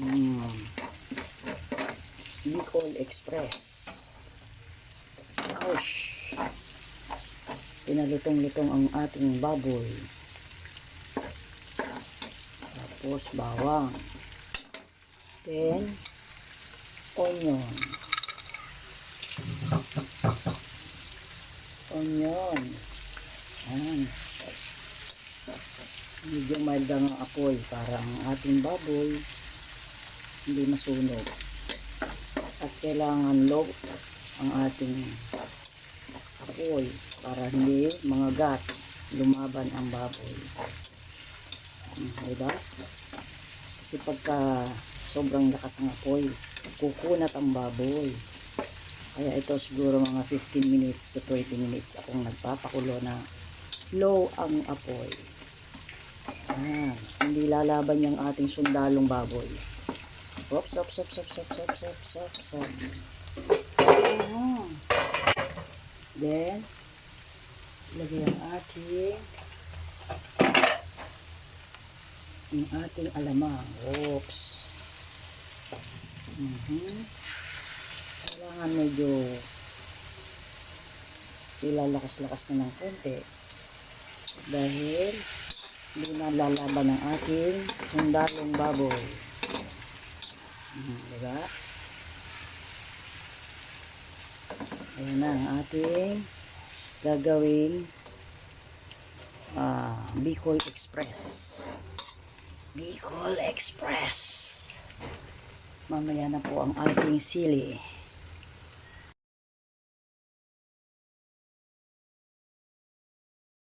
Mm. Bicol Express. Ouch! Pinalutong-lutong ang ating baboy. Tapos bawang. Then, onion. Onion. Yan. Medyo mild ang apoy para ang ating baboy hindi masunog. At kailangan low ang ating apoy para hindi mga gat lumaban ang baboy. Diba? Kasi pagka sobrang lakas ang apoy, kukunat ang baboy. Kaya ito siguro mga 15 minutes to 20 minutes akong nagpapakulo na low ang apoy. Ah, hindi lalaban yung ating sundalong baboy. Ops, ops, ops, ops, ops, ops, ops, ops, ops. Ah. Then, lagay ang ating yung ating alamang. Oops. Mhm. Kailangan medyo ilalakas-lakas na ng konti. Dahil hindi na lalaban ang ating sundalong baboy. Mhm, diba? Ayan na ang ating gagawing ah, Bicol Express. Bicol Express. Mamaya na po ang ating sili.